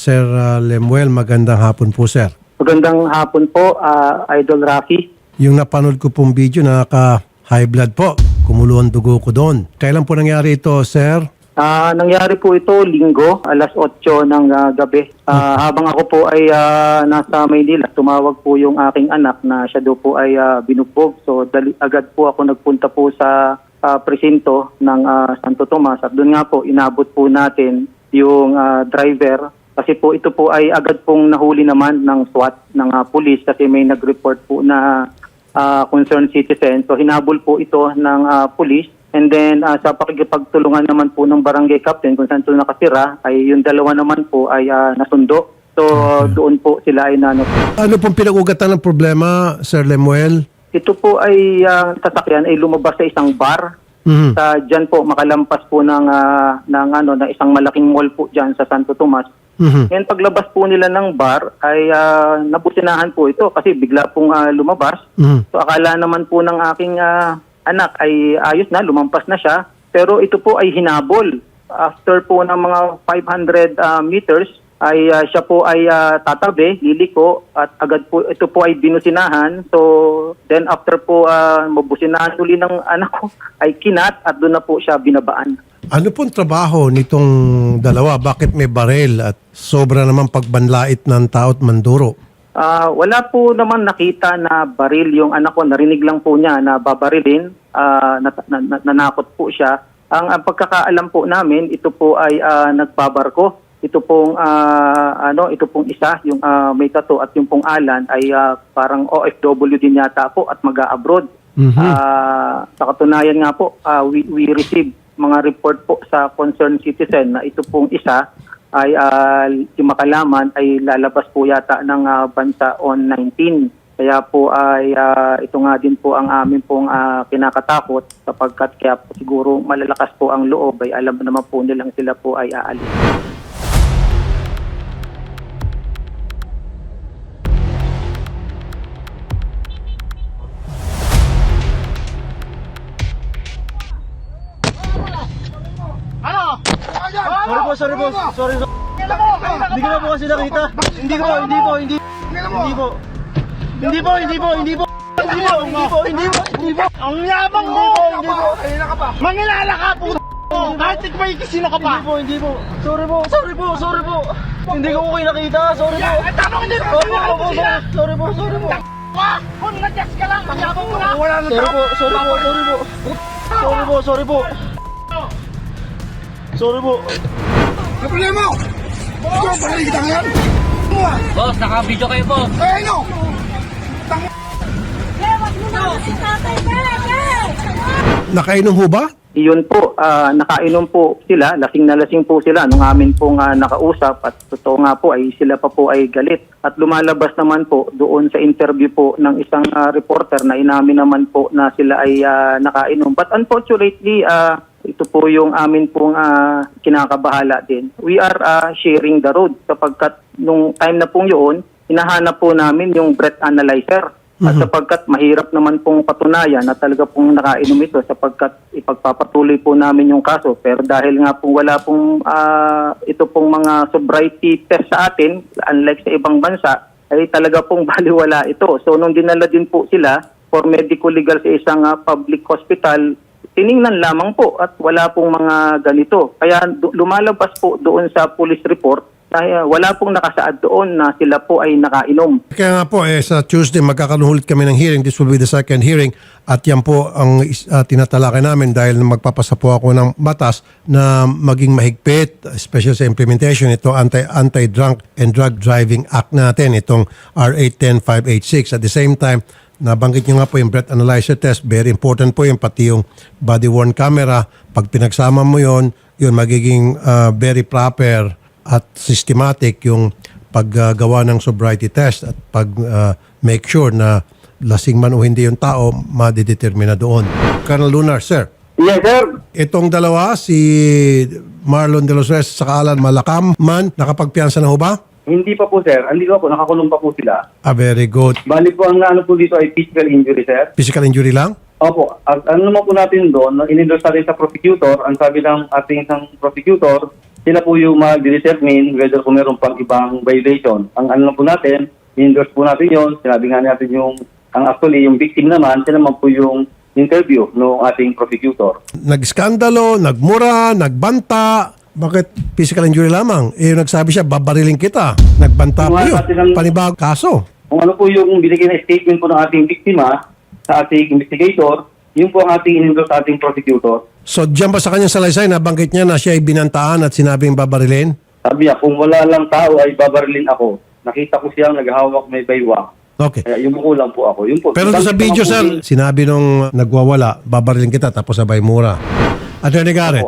Sir uh, Lemuel, magandang hapon po, sir. Magandang hapon po, ah, Idol Rafi. Yung napanood ko pong video, nakaka-high blood po. Kumulo ang dugo ko doon. Kailan po nangyari ito, sir? Ah, nangyari po ito linggo, alas 8 ng ah, gabi. Ah, habang ako po ay ah, nasa Maynila, tumawag po yung aking anak na siya daw po ay ah, binugbog. So dali, agad po ako nagpunta po sa ah, presinto ng ah, Santo Tomas at doon nga po inabot po natin yung ah, driver kasi po ito po ay agad pong nahuli naman ng SWAT ng ah, police kasi may nag-report po na ah, concerned citizen. So hinabol po ito ng ah, police and then ah, sa pakikipagtulungan naman po ng barangay captain kung saan ito nakatira ay yung dalawa naman po ay ah, nasundo. So doon po sila ay nanot. Ano pong pinag-ugatan ng problema, Sir Lemuel? Ito po ay ah, sasakyan ay lumabas sa isang bar Mhm. sa diyan po makalampas po ng ah, ng ano ng isang malaking mall po diyan sa Santo Tomas. Mhm. Ngayon paglabas po nila ng bar ay ah, nabusinahan po ito kasi bigla pong ah, lumabas. Mhm. So akala naman po ng aking ah, anak ay ayos na, lumampas na siya. Pero ito po ay hinabol. After po ng mga 500 ah, meters ay ah, siya po ay ah, tatabi, liliko at agad po ito po ay binusinahan. So then after po uh, mabusinahan uli ng anak ko ay kinat at doon na po siya binabaan. Ano pong trabaho nitong dalawa? Bakit may barel at sobra naman pagbanlait ng tao at manduro? Ah, wala po naman nakita na baril yung anak ko. Narinig lang po niya na babarilin. Ah, nat- na- na- nanakot po siya. Ang, ang pagkakaalam po namin, ito po ay ah, nagbabarko. Ito pong ah, ano, ito pong isa, yung ah, may tato at yung pong Alan ay ah, parang OFW din yata po at mag-abroad. Mhm. Ah, sa katunayan nga po, ah, we, we received mga report po sa concerned citizen na ito pong isa ay uh, yung makalaman ay lalabas po yata ng ah, bansa on 19. Kaya po ay ah, ito nga din po ang amin pong ah, kinakatakot sapagkat kaya po siguro malalakas po ang loob ay alam naman po nilang sila po ay aalis. Sorry po, sorry po, sorry. Hindi ko na po kasi nakita. Hindi ko po, hindi po, hindi. Hindi po. Hindi po, hindi po, hindi po. Hindi po, hindi po, hindi po, hindi po. Ang yabang mo! Hindi po, ka pa. Mangilala ka po! Kahit may sino ka pa! Hindi po, hindi po. Sorry po, sorry po, sorry po. Hindi ko po kayo nakita, sorry po. Ang tama ko din! Sorry po, sorry po, sorry po, sorry po. Wa! Kung na-text ka lang, ang yabang mo na! Wala na Sorry po, sorry po, sorry po. Sorry po, sorry po. Sorry po. Ano problema mo? Ikaw, pala kita ngayon? Ah! Boss, naka-video kayo po. Eh, ano? Lewat mo na si Tatay Bebe! Nakainom ho ba? Iyon po, ah, nakainom po sila, lasing na lasing po sila nung amin pong ah, nakausap at totoo nga po ay sila pa po ay galit. At lumalabas naman po doon sa interview po ng isang ah, reporter na inamin naman po na sila ay ah, nakainom. But unfortunately, ah, ito po yung amin pong ah, kinakabahala din. We are ah, sharing the road sapagkat nung time na pong yun, hinahanap po namin yung breath analyzer. At sapagkat mahirap naman pong patunayan na talaga pong nakainom ito sapagkat ipagpapatuloy po namin yung kaso. Pero dahil nga pong wala pong ah, ito pong mga sobriety test sa atin, unlike sa ibang bansa, ay talaga pong baliwala ito. So nung dinala din po sila for medical legal sa isang ah, public hospital, tiningnan lamang po at wala pong mga ganito. Kaya lumalabas po doon sa police report na wala pong nakasaad doon na sila po ay nakainom. Kaya nga po, eh, sa Tuesday magkakaroon ulit kami ng hearing. This will be the second hearing. At yan po ang ah, tinatalakay namin dahil magpapasa po ako ng batas na maging mahigpit, especially sa implementation ito anti anti-drunk and drug driving act natin, itong RA 10586. At the same time, nabanggit nyo nga po yung breath analyzer test. Very important po yung pati yung body worn camera. Pag pinagsama mo yon yun magiging ah, very proper at systematic yung paggawa ng sobriety test at pag uh, make sure na lasing man o hindi yung tao, madidetermina doon. Colonel Lunar, sir, Yes, sir. itong dalawa, si Marlon De Los Reyes sa Alan Malakam man, nakapagpiansa na ho ba? Hindi pa po sir, andito po, nakakulong pa po sila. Ah, very good. Bali po ang ano po dito ay physical injury sir. Physical injury lang? Opo, at ano naman po natin doon, in-endorse natin sa prosecutor, ang sabi ng ating isang prosecutor, sila po yung mag-determine whether kung meron pang ibang violation. Ang ano po natin, endorse po natin yon Sinabi nga natin yung, ang actually yung victim naman, sila naman po yung interview ng ating prosecutor. Nag-skandalo, nagmura, nagbanta. Bakit physical injury lamang? Eh, nagsabi siya, babariling kita. Nagbanta po yun. natin ang- Panibag kaso. Kung ano po yung binigay na statement po ng ating biktima sa ating investigator, yun po ang ating in-endorse sa ating prosecutor. So, diyan ba sa kanyang salaysay, nabanggit niya na siya ay binantaan at sinabing babarilin? Sabi niya, kung wala lang tao ay babarilin ako. Nakita ko siyang naghahawak may baywang. Okay. Kaya yung ko lang po ako. Yun po. Pero doon sa video, sir, sinabi nung nagwawala, babarilin kita tapos sabay mura. Attorney Garrett,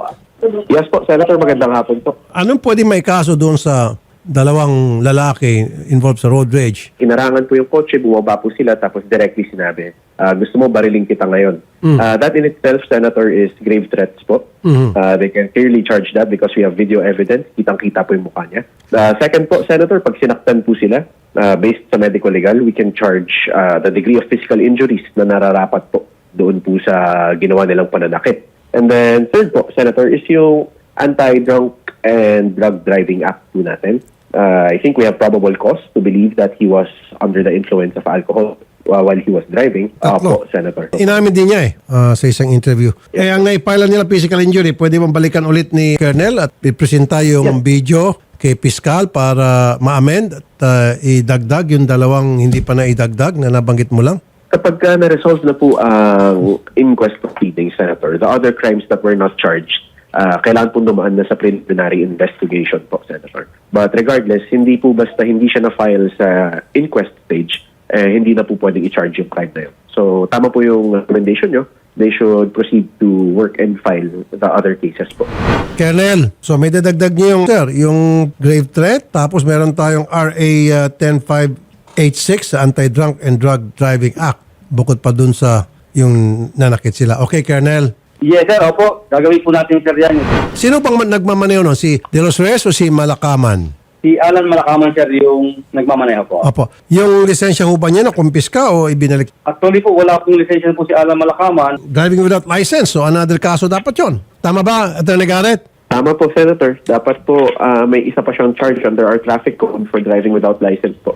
Yes po, Senator. Magandang hapon po. anong pwede may kaso doon sa dalawang lalaki involved sa road rage? inarangan po yung kotse, bumaba po sila, tapos directly sinabi, ah, gusto mo bariling kita ngayon. Ah, that in itself, Senator, is grave threats po. Ah, they can clearly charge that because we have video evidence. Kitang-kita po yung mukha niya. Ah, second po, Senator, pag sinaktan po sila, ah, based sa medical legal, we can charge ah, the degree of physical injuries na nararapat po doon po sa ginawa nilang pananakit. And then third po, Senator, is yung Anti-Drunk and Drug Driving Act po natin. Uh, I think we have probable cause to believe that he was under the influence of alcohol uh, while he was driving. Tatlo. Opo, Senator. Inamin din niya eh ah, sa isang interview. Eh, ang naipila nila physical injury, pwede bang balikan ulit ni Colonel at ipresenta yung video kay Piskal para ma-amend at ah, idagdag yung dalawang hindi pa na idagdag na nabanggit mo lang? Kapag uh, na-resolve na po ang inquest proceedings, Senator, the other crimes that were not charged, uh, kailangan po dumaan na sa preliminary investigation po, Senator. But regardless, hindi po basta hindi siya na-file sa inquest stage, eh, hindi na po pwedeng i-charge yung crime na yun. So, tama po yung recommendation nyo. They should proceed to work and file the other cases po. Colonel, so may dadagdag niyo yung, sir, yung grave threat, tapos meron tayong RA uh, 10586 sa Anti-Drunk and Drug Driving Act. Bukod pa dun sa yung nanakit sila. Okay, Colonel. Yes, sir. Opo. Gagawin po natin, sir, yan. Sino bang man- nagmamaneho nun? Si De Los Reyes o si Malakaman? Si Alan Malakaman, sir, yung nagmamaneho po. Opo. Yung lisensya ho ba niya na kumpiska o ibinalik? Actually po, wala pong lisensya po si Alan Malakaman. Driving without license. So another kaso dapat yon. Tama ba, Attorney Garrett? Tama po, Senator. Dapat po uh, may isa pa siyang charge under our traffic code for driving without license po.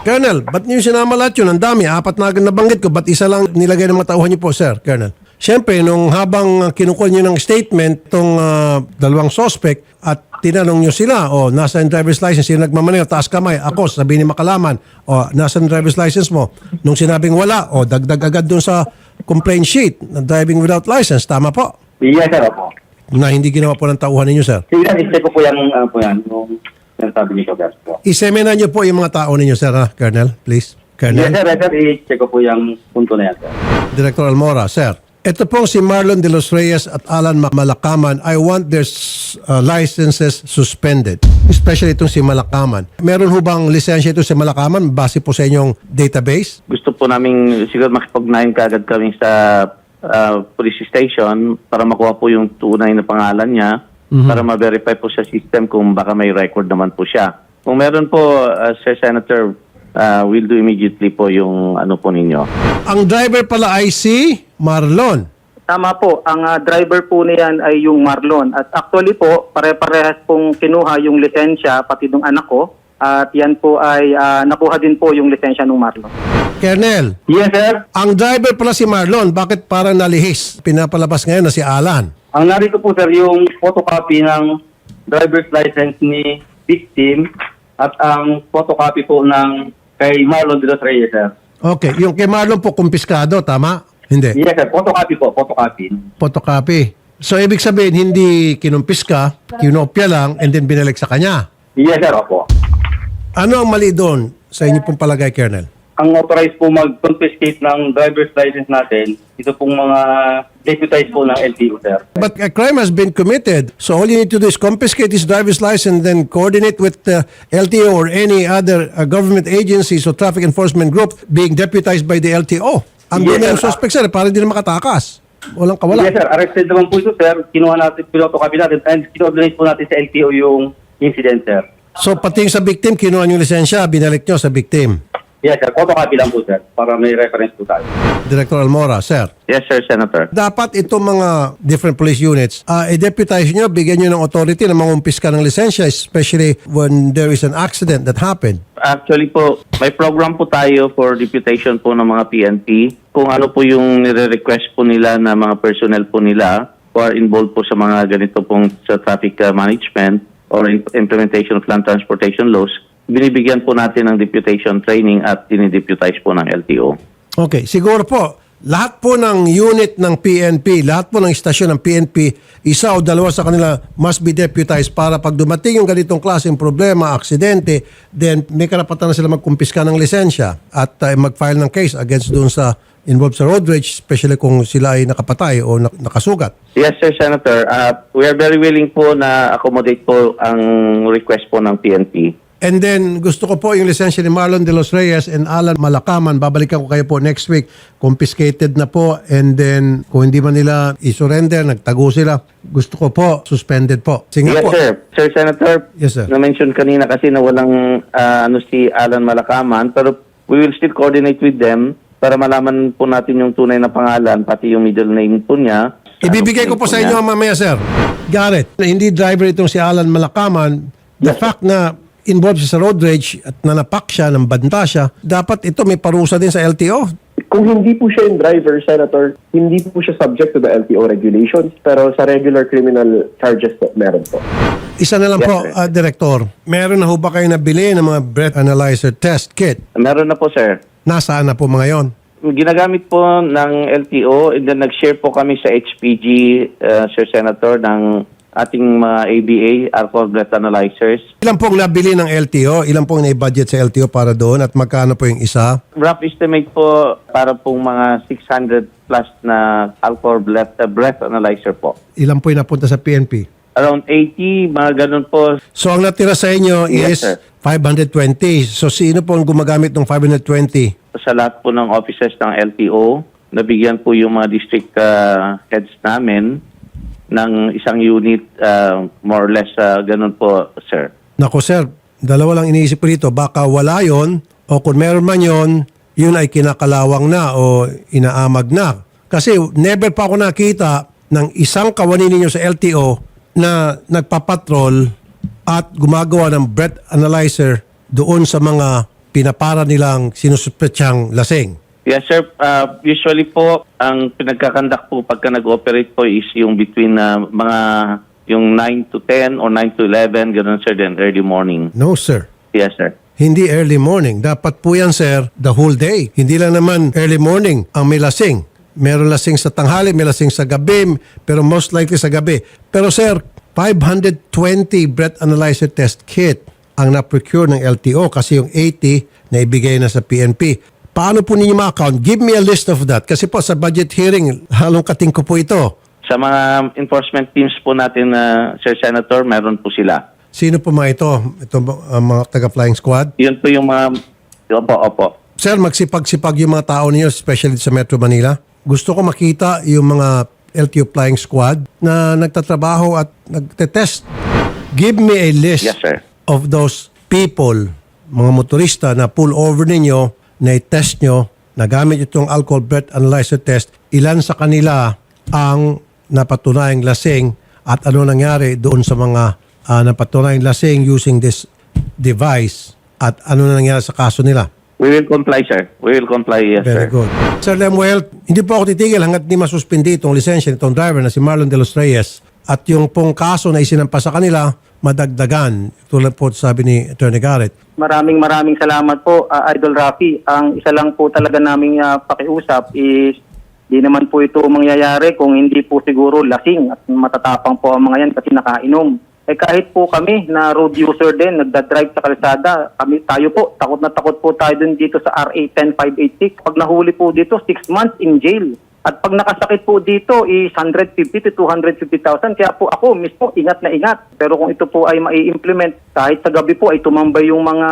Colonel, ba't niyo sinama lahat yun? Ang dami. Apat na agad nabanggit ko. Ba't isa lang nilagay ng mga tauhan niyo po, sir, Colonel? Siyempre, nung habang kinukuha niyo ng statement itong uh, dalawang suspect at tinanong niyo sila, o nasa yung driver's license, sino nagmamaneho, taas kamay, ako, sabi ni Makalaman, o nasa yung driver's license mo. Nung sinabing wala, o dagdag agad dun sa complaint sheet na driving without license, tama po? Yes, sir. Opo. Na hindi ginawa po ng tauhan ninyo, sir. Sige, sir. I-check ko po yan, ano po yan, yung sinasabi niyo, sir. Po. Isemena niyo po yung mga tao ninyo, sir, ha, Colonel, please. Yes, Colonel. sir. Yes, sir. I-check ko po yung punto na yan, sir. Director Almora, sir. Ito pong si Marlon De Los Reyes at Alan Ma- Malakaman, I want their uh, licenses suspended. Especially itong si Malakaman. Meron ho bang lisensya ito si Malakaman base po sa inyong database? gusto po namin siguro makipag-9 kaagad kami sa ah, police station para makuha po yung tunay na pangalan niya para ma-verify po sa system kung baka may record naman po siya. Kung meron po, ah, Sir Senator, ah, we'll do immediately po yung ano po ninyo. Ang driver pala ay si Marlon. Tama po, ang ah, driver po niyan ay yung Marlon. At actually po, pare-parehas pong kinuha yung lisensya pati ng anak ko. At yan po ay ah, nakuha din po yung lisensya ng Marlon. Colonel, Yes, sir. ang driver pala si Marlon, bakit parang nalihis? Pinapalabas ngayon na si Alan. Ang narito po, sir, yung photocopy ng driver's license ni victim at ang photocopy po ng kay Marlon de los Reyes, sir. Okay, yung kay Marlon po kumpiskado, tama? Hindi. Yes, sir. Photocopy po, photocopy. Photocopy. So, ibig sabihin, hindi kinumpiska, kinopya lang, and then binalik sa kanya. Yes, sir. Opo. Ano ang mali doon sa inyo pong palagay, Colonel? Ang authorized po mag-confiscate ng driver's license natin, ito pong mga deputized po ng LTO, sir. But a crime has been committed, so all you need to do is confiscate his driver's license, then coordinate with the LTO or any other uh, government agencies or traffic enforcement group being deputized by the LTO. Ang Yes, yung sir. suspect, sir, para hindi na makatakas. Walang kawala. Yes, sir. Arrested naman po ito, sir. Kinuha natin, pinotocopy natin, and kino-organize po natin sa LTO yung incident, sir. So pati yung sa victim, kinuha yung lisensya, binalik nyo sa victim. Yes, sir. Photocopy lang po, sir. Para may reference po tayo. Director Almora, sir. Yes, sir, Senator. Dapat itong mga different police units, uh, i-deputize nyo, bigyan nyo ng authority na mangumpiska ng lisensya, especially when there is an accident that happened. Actually po, may program po tayo for deputation po ng mga PNP. Kung ano po yung nire-request po nila na mga personnel po nila who are involved po sa mga ganito pong sa traffic uh, management or im- implementation of land transportation laws, binibigyan po natin ng deputation training at dinideputize po ng LTO. Okay, siguro po, lahat po ng unit ng PNP, lahat po ng istasyon ng PNP, isa o dalawa sa kanila must be deputized para pag dumating yung ganitong klaseng problema, aksidente, then may karapatan na sila magkumpiska ng lisensya at uh, mag-file ng case against doon sa involved sa road rage, especially kung sila ay nakapatay o nak- nakasugat. Yes, sir, Senator. Uh, we are very willing po na accommodate po ang request po ng PNP. And then, gusto ko po yung lisensya ni Marlon de los Reyes and Alan Malakaman. Babalikan ko kayo po next week. Confiscated na po. And then, kung hindi man nila i-surrender, nagtago sila. Gusto ko po, suspended po. Sige Yes, po. sir. Sir Senator, Yes, sir. na-mention kanina kasi na walang ah, ano si Alan Malakaman, pero we will still coordinate with them para malaman po natin yung tunay na pangalan, pati yung middle name po niya. Ibibigay ko po sa inyo mamaya, sir. Garrett, na hindi driver itong si Alan Malakaman. The fact na involved siya sa road rage at nanapak siya, ng banta siya, dapat ito may parusa din sa LTO. Kung hindi po siya yung driver, Senator, hindi po siya subject to the LTO regulations, pero sa regular criminal charges po, meron po. Isa na lang Yes, po, ah, Director. Meron na ho ba kayo nabili ng mga breath analyzer test kit? Meron na po, sir. Nasaan na po mga yon? Ginagamit po ng LTO and then nag-share po kami sa HPG, uh, Sir Senator, ng ating mga ABA, alcohol breath analyzers. Ilan pong nabili ng LTO? Ilan pong na-budget sa LTO para doon? At magkano po yung isa? Rough estimate po para pong mga 600 plus na alcohol breath, uh, breath analyzer po. Ilan po yung napunta sa PNP? Around 80, mga ganun po. So ang natira sa inyo Yes, is sir. 520. So sino po ang gumagamit ng 520? Sa lahat po ng offices ng LTO, nabigyan po yung mga district uh, heads namin ng isang unit, uh, more or less, uh, ganun po, sir. Nako sir, dalawa lang iniisip ko dito. Baka wala yon o kung meron man yon, yun ay kinakalawang na o inaamag na. Kasi never pa ako nakita ng isang kawani ninyo sa LTO na nagpapatrol at gumagawa ng breath analyzer doon sa mga pinapara nilang sinususpetsang lasing. Yes, sir. Uh, usually po, ang pinagkakandak po pagka nag-operate po is yung between uh, mga yung 9 to 10 or 9 to 11, ganun, sir, then early morning. No sir. Yes, sir. Hindi early morning. Dapat po yan, sir, the whole day. Hindi lang naman early morning ang may lasing. Meron lasing sa tanghali, may lasing sa gabi, pero most likely sa gabi. Pero sir, 520 breath analyzer test kit ang na-procure ng LTO kasi yung 80 na ibigay na sa PNP. Paano po ninyo ma-account? Give me a list of that. Kasi po sa budget hearing, halong kating ko po ito. Sa mga enforcement teams po natin, uh, Sir Senator, meron po sila. Sino po mga ito? Ito ang mga taga-flying squad? Yun po yung mga... Opo, opo. Sir, magsipag-sipag yung mga tao ninyo, especially sa Metro Manila. Gusto ko makita yung mga LTO Flying Squad na nagtatrabaho at nagtetest. Give me a list Yes, sir. of those people, mga motorista na pull over ninyo, na i-test nyo, nagamit itong alcohol breath analyzer test, ilan sa kanila ang napatunayang lasing at ano nangyari doon sa mga ah, napatunayang lasing using this device at ano na nangyari sa kaso nila. We will comply, sir. We will comply, yes, Very sir. good. Sir Lemuel, hindi po ako titigil hanggat di masuspindi itong lisensya nitong driver na si Marlon de los Reyes at yung pong kaso na isinampa sa kanila, madagdagan. Tulad po sabi ni Attorney Garrett. Maraming maraming salamat po, ah, Idol Rafi. Ang isa lang po talaga naming ah, pakiusap is di naman po ito mangyayari kung hindi po siguro lasing at matatapang po ang mga yan kasi nakainom. Eh kahit po kami na road user din, nagdadrive sa kalsada, kami tayo po, takot na takot po tayo dun dito sa RA 10586. Pag nahuli po dito, 6 months in jail. At pag nakasakit po dito is 150 to 250,000. Kaya po ako mismo ingat na ingat. Pero kung ito po ay mai-implement, kahit sa gabi po ay tumambay yung mga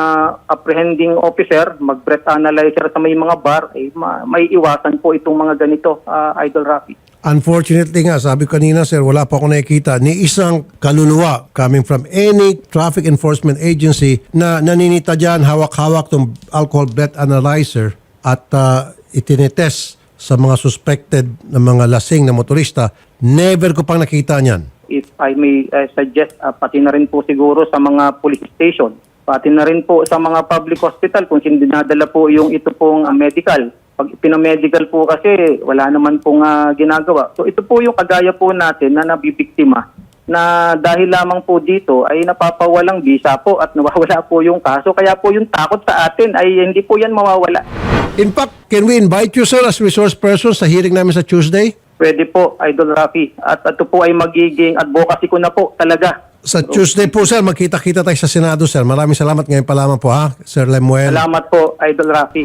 apprehending officer, mag-breath analyzer sa may mga bar, ay ma- may iwasan po itong mga ganito, ah, Idol Rafi. Unfortunately nga, sabi kanina sir, wala pa ako nakikita ni isang kaluluwa coming from any traffic enforcement agency na naninita dyan, hawak-hawak tong alcohol breath analyzer at uh, itinetest sa mga suspected na mga lasing na motorista. Never ko pang nakita niyan. if I may uh, suggest, uh, pati na rin po siguro sa mga police station, pati na rin po sa mga public hospital kung dinadala po yung ito pong uh, medical. Pag pinamedical po kasi, wala naman pong uh, ginagawa. So ito po yung kagaya po natin na nabibiktima na dahil lamang po dito ay napapawalang visa po at nawawala po yung kaso. Kaya po yung takot sa atin ay hindi po yan mawawala. In fact, can we invite you sir as resource person sa hearing namin sa Tuesday? Pwede po, Idol Rafi. At ito po ay magiging advocacy ko na po talaga. Sa Tuesday po sir, magkita-kita tayo sa Senado sir. Maraming salamat ngayon pa lamang po ha, Sir Lemuel. Salamat po, Idol Rafi.